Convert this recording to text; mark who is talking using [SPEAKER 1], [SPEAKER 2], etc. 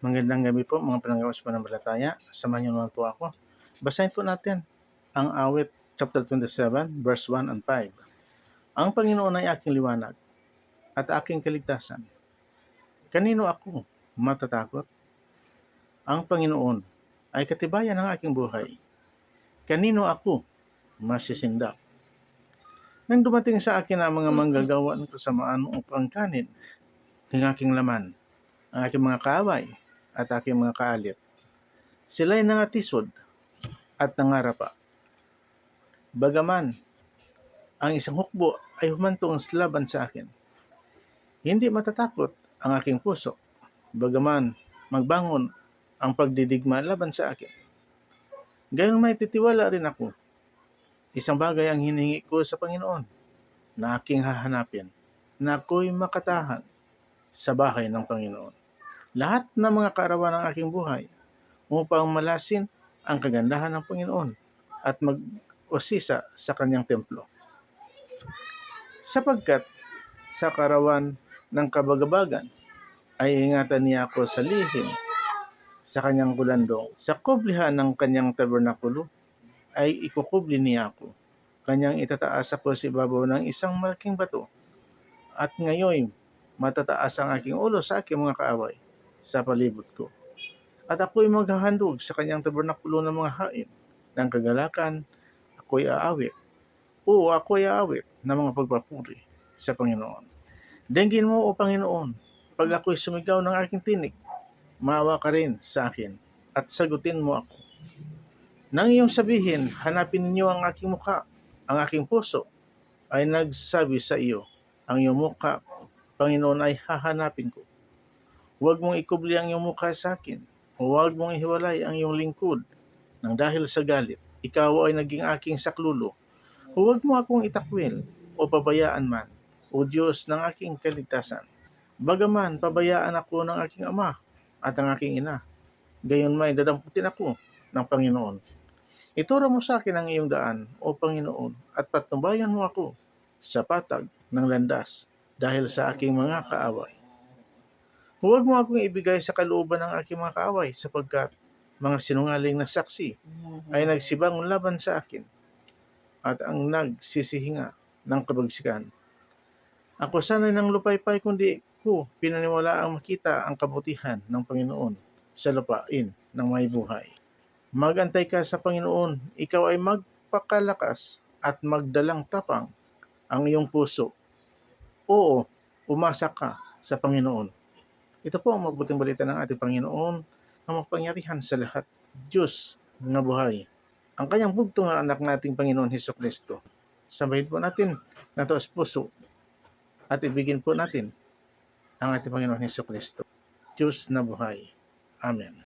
[SPEAKER 1] Magandang gabi po mga pananggawas panambalataya. Samahan niyo naman po ako. Basahin po natin ang awit chapter 27 verse 1 and 5. Ang Panginoon ay aking liwanag at aking kaligtasan. Kanino ako matatakot? Ang Panginoon ay katibayan ng aking buhay. Kanino ako masisindak? Nang dumating sa akin ang mga manggagawa ng kasamaan upang kanin ng aking laman, ang aking mga kaaway at aking mga kaalit. Sila'y nangatisod at nangarapa. Bagaman, ang isang hukbo ay humantong laban sa akin. Hindi matatakot ang aking puso. Bagaman, magbangon ang pagdidigma laban sa akin. Gayon may titiwala rin ako. Isang bagay ang hiningi ko sa Panginoon na aking hahanapin, na ako'y makatahan sa bahay ng Panginoon. Lahat ng mga kaarawan ng aking buhay upang malasin ang kagandahan ng Panginoon at mag-usisa sa kanyang templo. Sapagkat sa karawan ng kabagabagan ay ingatan niya ako sa lihim sa kanyang kulandong. Sa kublihan ng kanyang tabernakulo ay ikukubli niya ako. Kanyang itataas ako sa ibabaw ng isang malaking bato. At ngayon, matataas ang aking ulo sa aking mga kaaway sa palibot ko. At ako'y maghahandog sa kanyang tabernakulo ng mga hain ng kagalakan, ako'y aawit. Oo, ako'y aawit ng mga pagpapuri sa Panginoon. Denggin mo, O Panginoon, pag ako'y sumigaw ng aking tinig, maawa ka rin sa akin at sagutin mo ako. Nang iyong sabihin, hanapin ninyo ang aking mukha, ang aking puso ay nagsabi sa iyo, ang iyong mukha, Panginoon, ay hahanapin ko. Huwag mong ikubli ang iyong mukha sa akin, huwag mong ihiwalay ang iyong lingkod, nang dahil sa galit, ikaw ay naging aking saklulo. Huwag mo akong itakwil o pabayaan man, o Diyos ng aking kaligtasan. Bagaman pabayaan ako ng aking ama at ang aking ina, gayon may dadamputin ako ng Panginoon. Ituro mo sa akin ang iyong daan, O Panginoon, at patnubayan mo ako sa patag ng landas dahil sa aking mga kaaway. Huwag mo akong ibigay sa kalooban ng aking mga kaaway sapagkat mga sinungaling na saksi ay nagsibang laban sa akin at ang nagsisihinga ng kabagsikan. Ako sana'y nang lupaypay kundi ko pinaniwala ang makita ang kabutihan ng Panginoon sa lupain ng may buhay. Magantay ka sa Panginoon, ikaw ay magpakalakas at magdalang tapang ang iyong puso. Oo, umasa ka sa Panginoon. Ito po ang mabuting balita ng ating Panginoon ang mapangyarihan sa lahat. Diyos na buhay. Ang kanyang bugtong na anak nating Panginoon Heso Kristo. Sabahin po natin na taos puso at ibigin po natin ang ating Panginoon Heso Kristo. Diyos na buhay. Amen.